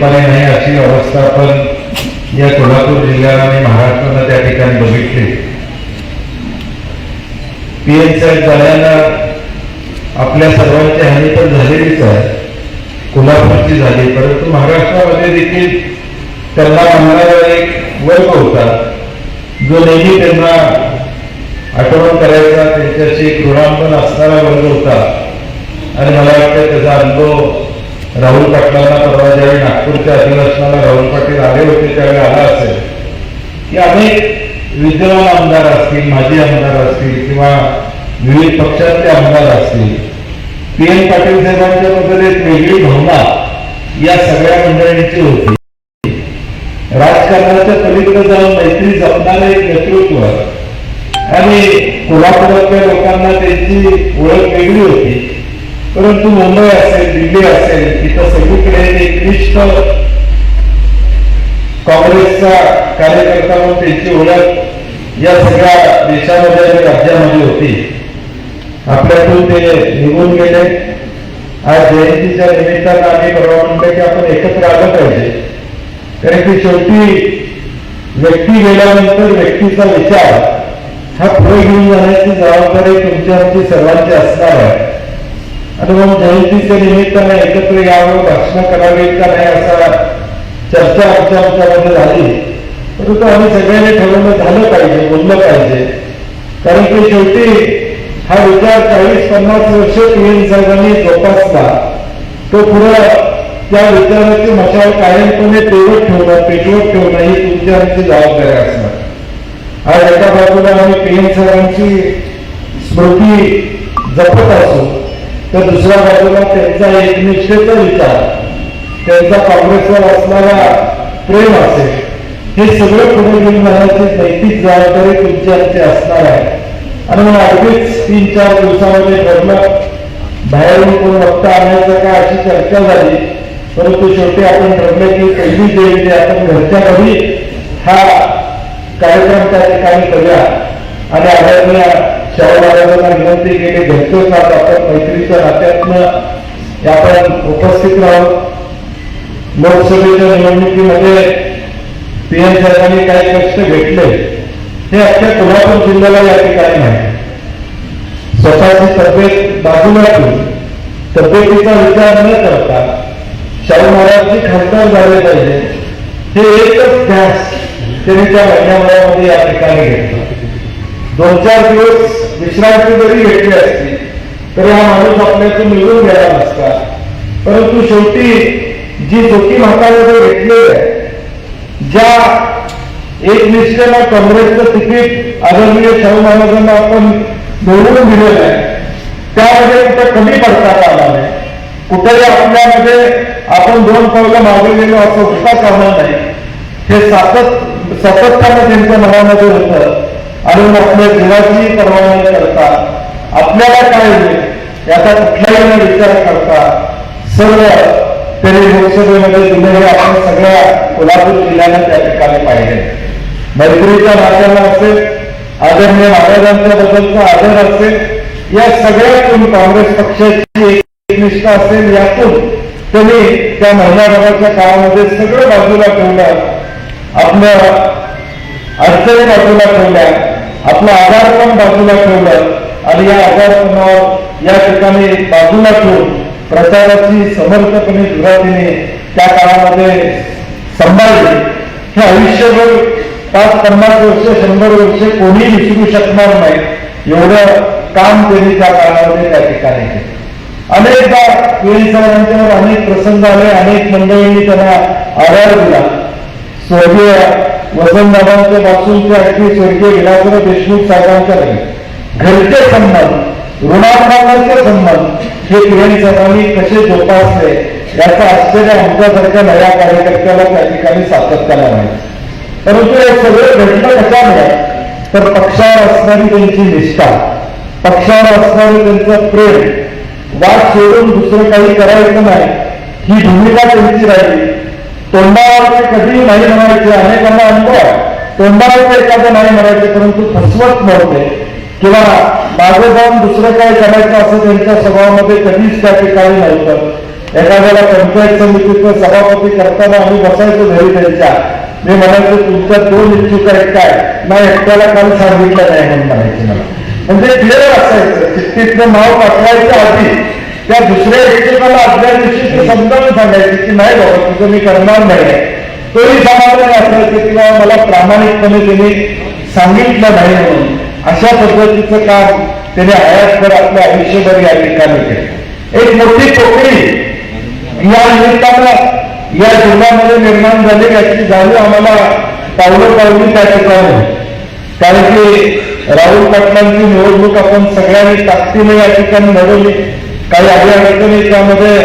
नाही अशी अवस्था आपण या कोल्हापूर जिल्ह्यात आणि महाराष्ट्राला त्या ठिकाणी बघितली. पीएम साहेब आपल्या सर्वांची हानी पण झालेलीच आहे. कोल्हापूरची झाली परंतु महाराष्ट्रामध्ये देखील त्यांना आम्हाला एक वर्ग होता. जो नेहमी त्यांना आठवण करायचा त्यांच्याशी एक ऋणांकन असणारा वर्ग होता. आणि मला वाटतं त्याचा अनुभव राहुल पाटलांना परवा ज्यावेळी नागपूरच्या अधिवेशनाला राहुल पाटील आले होते त्यावेळी आला असेल. की अनेक विद्यमान आमदार असतील माजी आमदार असतील किंवा विविध पक्षाचे आमदार असतील पी एन पाटील साहेबांच्या बद्दल एक वेगळी भावना या सगळ्या मंडळींची होती. राजकारणाच्या पलीकडे जाऊन मैत्री जपणारे एक नेतृत्व आणि कोल्हापुरातल्या लोकांना त्यांची ओळख वेगळी होती. परंतु मुंबई असेल दिल्ली असेल तिथं सगळीकडे निकृष्ट काँग्रेसचा कार्यकर्ता म्हणून त्यांची ओळख या सगळ्या देशामध्ये आणि राज्यामध्ये होती. आपल्यातून ते निघून गेले. आज जयंतीच्या निमित्तानं आम्ही परवा म्हणतो की आपण एकत्र आलं पाहिजे. कारण की शेवटी व्यक्ती गेल्यानंतर व्यक्तीचा विचार हा पुढे घेऊन जाण्याची जबाबदारी तुमच्या आमची सर्वांची असणार आहे. आणि मग जयंतीच्या निमित्ताने एकत्र यावं भाषण करावे का नाही असा चर्चा आमच्या आमच्यामध्ये झाली. परंतु आम्ही सगळ्यांनी ठरवलं झालं पाहिजे बोललं पाहिजे. कारण की शेवटी हा विचार चाळीस पन्नास वर्ष पीएम साहेबांनी जोपासला. तो पुढं त्या विचाराची मशाल कायमपणे पेवत ठेवणं पेटवत ठेवणं ही तुमच्या आमची जबाबदारी असणार. आज एका बाजूला आम्ही पीएम साहेबांची स्मृती जपत असू तर दुसऱ्या बाजूला त्यांचा एकनिष्ठेचा विचार. त्यांचा काँग्रेसवर असणारा प्रेम असेल. हे सगळं पुढे घेऊन जाण्याची नैतिक जबाबदारी तुमची आमची असणार आहे. आणि मग अगदीच तीन चार दिवसामध्ये घडलं बाहेरून कोण वक्ता आणायचं का अशी चर्चा झाली. परंतु शेवटी आपण ठरलं की पहिली जयंती आपण घरच्या घरी हा कार्यक्रम त्या ठिकाणी करूया. आणि आदरणीय शाहू महाराजांना विनंती केली घरचोच आज आपण मैत्रीच्या नात्यातनं आपण उपस्थित राहू. लोकसभेच्या निवडणुकीमध्ये पीएम साहेबांनी काही कष्ट घेतले. हे अख्ख्या कोल्हापूर जिल्ह्याला या ठिकाणी आहे. स्वतःची तब्येत बाजूला ठेवून तब्येतीचा विचार न करता शाहू महाराजची खासदार झाले पाहिजे. हे एकच ध्यास त्यांनी त्या महिन्यामध्ये या ठिकाणी घेतलं. दोन चार दिवस विश्रांती जरी घेतली असती तरी हा माणूस आपल्यातून मिळून गेला नसता. परंतु शेवटी जी जोखीम हातामध्ये घेतली आहे ज्या एक निष्ठेला काँग्रेसचं तिकीट आदरणीय शाहू महाराजांना आपण निवडून दिलेलं आहे त्यामध्ये कुठं कमी पडता आला नाही कुठेही आपल्यामध्ये आपण दोन पावलं मागे गेलो असं होता कामा नाही. हे सातत सातत्यानं त्यांच्या मनामध्ये होतं. आणि मग आपल्या जीवाची परवानगी करता. आपल्याला काय होईल? याचा कुठलाही विचार करता. सर्व त्यांनी लोकसभेमध्ये दिलेले आपण सगळ्या कोल्हापूर जिल्ह्याला त्या ठिकाणी पाहिले. मैत्रीच्या नात्याला असेल आदरणीय महाराजांच्या बद्दलचा आदर असेल या सगळ्यातून काँग्रेस पक्षाची एकनिष्ठा असेल यातून त्यांनी त्या महिनाभराच्या काळामध्ये सगळं बाजूला ठेवलं. आपलं अडचणी बाजूला ठेवल्या. आपलं आजारपण बाजूला ठेवलं आणि या आधारपणावर या ठिकाणी बाजूला ठेवून प्रचाराची समर्थपणे दुरातीने त्या काळामध्ये सांभाळली. हे आयुष्यभर पाच पन्नास वर्ष शंभर वर्ष कोणी विसरू शकणार नाही. एवढं काम त्यांनी त्या काळामध्ये त्या ठिकाणी केलं. अनेकदा पिळी साहेबांच्यावर अनेक प्रसंग आले अनेक मंडळींनी त्यांना आधार दिला. स्वर्गीय वसंतदादांच्या पासूनचे आणखी अगदी स्वर्गीय विलासराव देशमुख साहेबांच्या घरचे संबंध ऋणाभावाचे संबंध हे पिळी साहेबांनी कसे जोपासले याचं आश्चर्य आमच्यासारख्या नव्या कार्यकर्त्याला त्या ठिकाणी सातत्याला माहिती परंतु हे सगळं घडलं कशामुळे तर पक्षावर असणारी त्यांची निष्ठा पक्षावर असणारी त्यांचं प्रेम वाद सोडून दुसरं काही करायचं नाही ही भूमिका त्यांची राहिली. तोंडावर कधी कधीही नाही म्हणायचे अनेकांना अनुभव तोंडावर एखादं नाही म्हणायचे परंतु फसवत नव्हते. किंवा मागे जाऊन दुसरं काय करायचं असं त्यांच्या स्वभावामध्ये कधीच त्या ठिकाणी नव्हतं. एखाद्याला पंचायत समितीचं सभापती करताना आम्ही बसायचो घरी त्यांच्या. मी म्हणायचो तुमच्या दोन इच्छुक आहेत काय? नाही एकट्याला काल सांगितलं नाही म्हणून म्हणायचे मला. म्हणजे क्लिअर असायचं. चिठ्ठीतलं नाव पाठवायच्या आधी त्या दुसऱ्या इच्छुकाला आदल्या दिवशी ते समजावून सांगायची की नाही बाबा तुझं मी करणार नाही तोही समाधान असायचं किंवा मला प्रामाणिकपणे त्याने सांगितलं नाही म्हणून. अशा पद्धतीचं काम त्याने आयातभर आपल्या आयुष्यभर या ठिकाणी केलं. एक मोठी पोकळी या निमित्तानं या जिल्ह्यामध्ये निर्माण झाली याची जाणीव आम्हाला पावलं पावली त्या ठिकाणी. कारण की राहुल पाटलांची निवडणूक आपण सगळ्यांनी ताकदीने या ठिकाणी लढवली. काही आधी अडचणी त्यामध्ये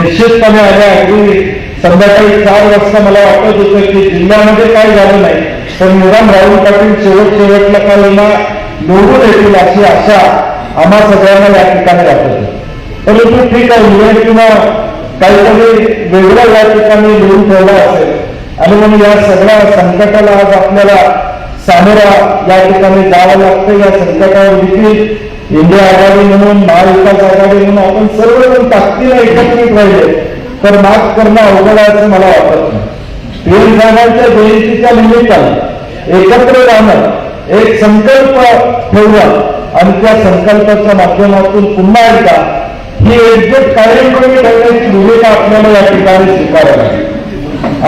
निश्चितपणे आल्या अगदी संध्याकाळी चार वाजता मला वाटत होतं की जिल्ह्यामध्ये काय झालं नाही पण निराम राहुल पाटील शेवट शेवटला कालना निवडून येतील अशी आशा आम्हा सगळ्यांना या ठिकाणी वाटत होती. परंतु ठीक आहे निवडणुकीनं काहीतरी वेगळं या ठिकाणी लिहून ठेवलं असेल आणि म्हणून या सगळ्या संकटाला आज आपल्याला सामोरा या ठिकाणी जावं लागतं या संकटावर देखील इंडिया आघाडी म्हणून महाविकास आघाडी म्हणून आपण सर्वजण ताकदीने एकत्रित राहिले. तर मात करणं अवघड आहे असं मला वाटत नाही. साहेबांच्या जयंतीच्या निमित्तानं एकत्र राहणं एक संकल्प ठेवला आणि त्या संकल्पाच्या माध्यमातून पुन्हा एकदा ही एकजूट कार्यक्रम ठेवण्याची भूमिका आपल्याला या ठिकाणी स्वीकारावी. लागेल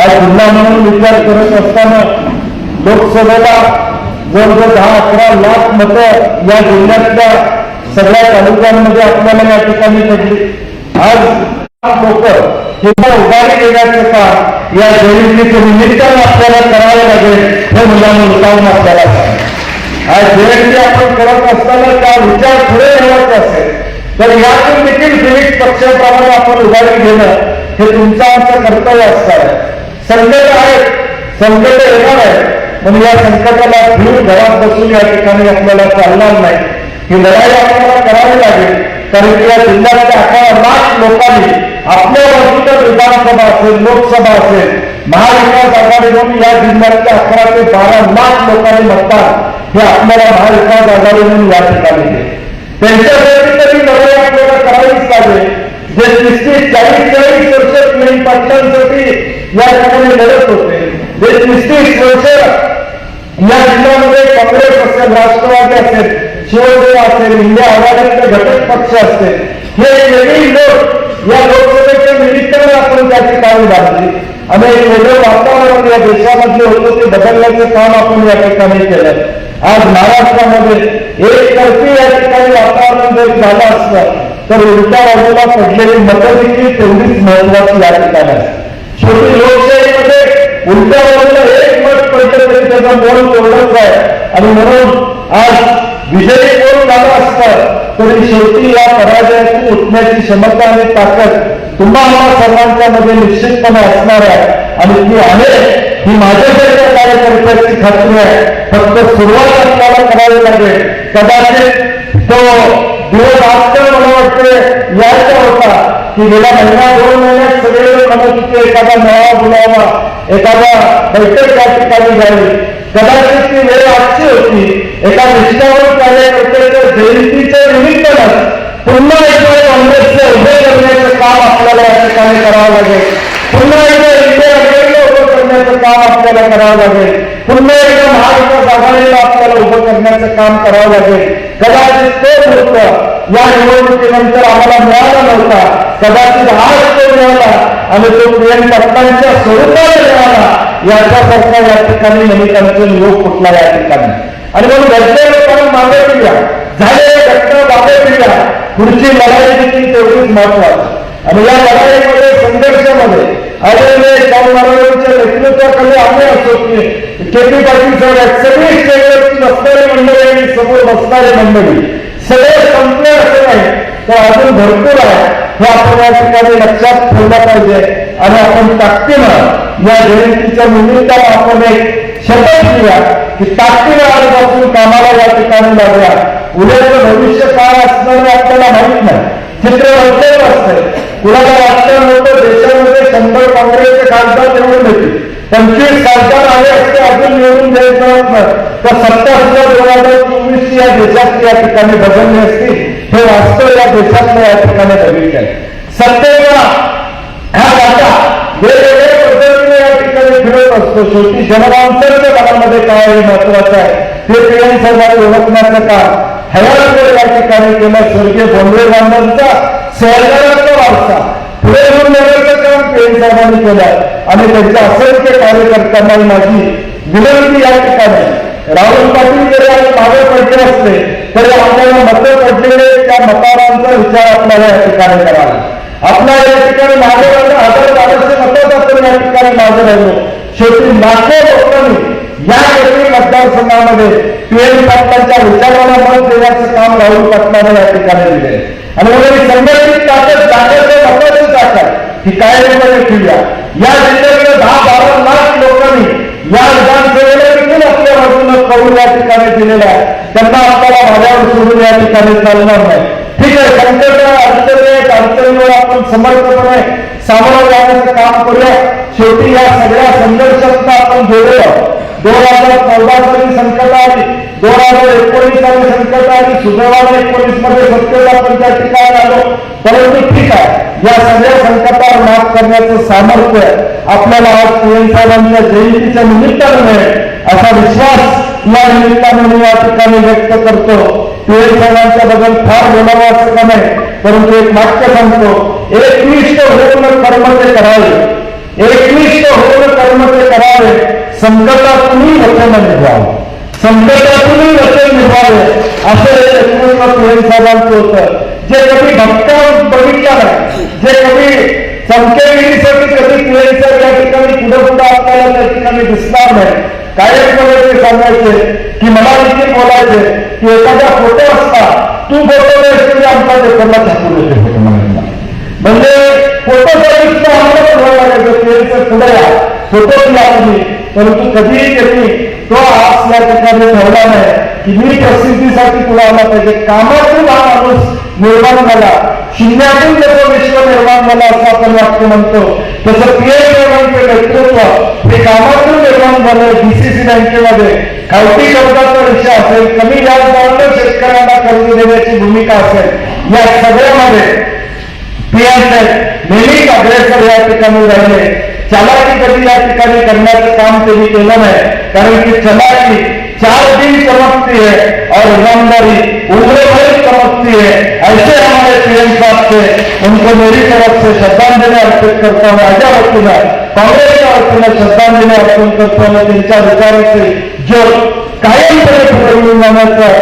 आज जिल्हा म्हणून विचार करत असताना लोकसभेला जवळजवळ दहा अकरा लाख मतं या जिल्ह्यातल्या सगळ्या तालुक्यांमध्ये आपल्याला या ठिकाणी पडली. आज लोक किंवा उभारी देण्याचं काम या जयंतीचं निमित्तानं आपल्याला करावं लागेल हे मुलांना उतावून आपल्याला आज जयंती आपण करत असताना त्या विचार पुढे ठेवायचा असेल तर यातून देखील विविध पक्षाप्रमाणे आपण उभारी घेणं हे तुमचं आमचं कर्तव्य असणार आहे संकट आहेत संकट येणार आहे. म्हणून या संकटाला भिवून घरात बसून या ठिकाणी आपल्याला चालणार नाही. ही लढाई आपल्याला करावी लागेल. कारण या जिल्ह्यातल्या अकरा लाख लोकांनी आपल्या बाजूला विधानसभा असेल, लोकसभा असेल, महाविकास आघाडी म्हणून या जिल्ह्यातल्या अकरा ते बारा लाख लोकांनी मतदान हे आपल्याला महाविकास आघाडी म्हणून या ठिकाणी त्यांच्यासाठी तरी लढाई आपल्याला करावीच लागेल. जे तीस चाळीस चाळीस वर्ष पाटलांसाठी या ठिकाणी लढत होते, जे तीस वर्ष या जिल्ह्यामध्ये काँग्रेस असेल राष्ट्रवादी असेल शिवसेना असेल इंडिया आघाडीचे घटक पक्ष असतील हे वेगळी लोक या लोकसभेच्या निमित्ताने आपण त्याची ठिकाणी लागली आणि एक वेगळं वातावरण या देशामध्ये होतं ते बदलण्याचं काम आपण या ठिकाणी केलं आज महाराष्ट्रामध्ये एक तर्फी या ठिकाणी वातावरण जरी झालं असलं तर उलट्या बाजूला पडलेली मतं देखील तेवढीच महत्वाची या ठिकाणी आहे. शेवटी लोकशाहीमध्ये उलट्या बाजूला पडलं तरी त्याचा मोल आहे. आणि म्हणून आज विजयी कोण झाला असतं तरी शेवटी या पराजयातून उठण्याची क्षमता आणि ताकद तुम्हाला सर्वांच्या मध्ये निश्चितपणे असणार आहे. आणि ती आहे ही माझ्यासारख्या कार्यकर्त्याची खात्री आहे. फक्त सुरुवात आपल्याला करावी लागेल. कदाचित तो दिवस आजकाल मला वाटते यायचा होता की गेल्या महिना दोन महिन्यात सगळे लोक म्हणत होते एखादा मेळावा बोलावा एखादा बैठक त्या ठिकाणी घ्यावी कदाचित ती वेळ आजची होती. एका निष्ठावर कार्यकर्त्याच्या जयंतीच्या निमित्तानं पुन्हा एकदा काँग्रेसचे उभे करण्याचं काम आपल्याला या ठिकाणी करावं लागेल. पुन्हा एकदा इंडिया आघाडीला उभं करण्याचं काम आपल्याला करावं लागेल. पुन्हा एकदा महाविकास आघाडीला आपल्याला उभं करण्याचं काम करावं लागेल. कदाचित ते वृत्त या निवडणुकीनंतर आम्हाला मिळाला नव्हता. कदाचित हा तो मिळाला. आणि तो प्रियंक पटलांच्या स्वरूपाने मिळाला. याच्यासारखा या ठिकाणी नमितांचं योग कुठला या ठिकाणी. आणि म्हणून घडलेलं लोकांना मागे पिढ्या झालेल्या घटना मागे पिढ्या पुढची लढाई देखील तेवढीच महत्वाची. आणि या लढाईमध्ये संघर्षामध्ये आदरणीय शाहू महाराजांच्या नेतृत्वाखाली आम्ही असतो की के पाटील साहेब सगळी स्टेजवरती बसणारी मंडळी आणि समोर बसणारी मंडळी. सगळे संपले असं नाही. तर अजून भरपूर आहे. हे आपण या ठिकाणी लक्षात ठेवलं पाहिजे. आणि आपण ताकदीनं या जयंतीच्या निमित्तानं आपण एक शपथ घेऊया की ताकदीनं आजपासून कामाला या ठिकाणी लागूया. उद्याचं भविष्य काय असणार आपल्याला माहीत नाही. चित्र रचलेलं असते कुणाला वाटलं नव्हतं देशामध्ये शंभर काँग्रेसचे खासदार निवडून देतील पंचवीस खासदार आले असते अजून निवडून द्यायचं तर सत्तर हजार दोन हजार चोवीस या देशात या ठिकाणी बदलली असती. हे वास्तव या देशातलं या ठिकाणी बघितलं आहे. सत्तेला हा दाटा वेगवेगळ्या पद्धतीने या ठिकाणी फिरत असतो. शेवटी जनमानसाच्या मनामध्ये काय महत्वाचं आहे. ते पिढ्यांसमोर ओळखण्याचं काम. हयानंतर या ठिकाणी केलं स्वर्गीय बोंबळे बांधांचा सहकाराचा वारसा. पुढे घेऊन नेण्याचं काम पीएम साहेबांनी केलं आणि त्यांच्या असंख्य कार्यकर्त्यांना माझी विनंती या ठिकाणी. राहुल पाटील जरी आज मागे पडले असले तरी आपल्याला मत पडलेले त्या मतांचा विचार आपल्याला या ठिकाणी करावा. आपल्या या ठिकाणी मागे हजार बाराशे मतात आपण या ठिकाणी मागे राहिलो शेवटी लाखो लोकांनी या एकही मतदारसंघामध्ये पीएम पाटलांच्या विचाराला मत देण्याचं काम राहुल पाटलाने या ठिकाणी दिले आणि म्हणून संघटित ताकद ताकद मताची ताकद ही कायद्यामध्ये ठेवूया या जिल्ह्यातल्या दहा बारा लाख लोकांनी या विधानसभेला देखील आपल्या बाजूला कौल या ठिकाणी दिलेला आहे त्यांना आपल्याला भागावर सोडून या ठिकाणी चालणार नाही. ठीक आहे संकट अडचणी आहेत अडचणीवर आपण समर्थपणे सामोरं जाण्याचं काम करूया. शेवटी या सगळ्या संघर्षात आपण जोडूया. दोन हजार चौदा साली संकट आली दोन हज़ार एकोणीस साली संकट आली सुदैवाने एकोणीस मध्ये सत्तेला त्या ठिकाणी आलो परंतु ठीक आहे, या सगळ्या संकटावर मात करण्याचं सामर्थ्य आपल्याला आज पीएम साहेबांच्या जयंतीच्या निमित्तानं मिळेल. असा विश्वास या निमित्तानं मी या ठिकाणी व्यक्त करतो. पीएम साहेबांच्या बद्दल फार बोलावं असं का नाही, परंतु एक वाक्य सांगतो. एकनिष्ठ होऊन कर्म ते करावे. एकनिष्ठ होऊन कर्म ते करावे. संकटातूनही वचन निभावे संकटातूनही वचन निभावे असं एकूण पीएम साहेबांचं होतं. जे कधी भक्ता बघितला नाही जे कधी संख्यागिरीसाठी कधी पीएम साहेब या ठिकाणी पुढे पुढे आपल्याला त्या ठिकाणी दिसणार नाही. कायम ते सांगायचे की मला देखील बोलायचे की एखादा फोटो असता तू फोटो नाही आमचा पेपरला छापून येते फोटो म्हणायला म्हणजे फोटो सर्विस आम्हाला पुढे या फोटो लागली परंतु कधीही त्यांनी तो आज या ठिकाणी ठरला नाही की मी प्रसिद्धीसाठी तुला आला पाहिजे. कामातून हा माणूस निर्माण झाला. शून्यातून त्याचं विश्व निर्माण झालं असं आपण वाक्य म्हणतो. तसं पीएम साहेबांचे नेतृत्व हे कामातून निर्माण झालं डीसीसी बँकेमध्ये. खावटी कर्जाचा विषय असेल कमी व्याजदरानं शेतकऱ्यांना कर्ज देण्याची भूमिका असेल. या सगळ्यामध्ये पीएम साहेब नेहमीच अग्रेसर या ठिकाणी राहिले. कधी या ठिकाणी करण्याचं काम त्यांनी केलं नाही कारण की चलाकी चार दिन चमकती है और ईमानदारी उम्र भर चमकती है। ऐसे हमारे पीएम साहब थे उनको मेरी तरफ़ से श्रद्धांजलि अर्पित करता हूँ। माझ्या वतीनं वतीनं श्रद्धांजलि अर्पण करतो आणि त्यांच्या विचाराचे जो कायमपणे पुढे घेऊन जाण्याचं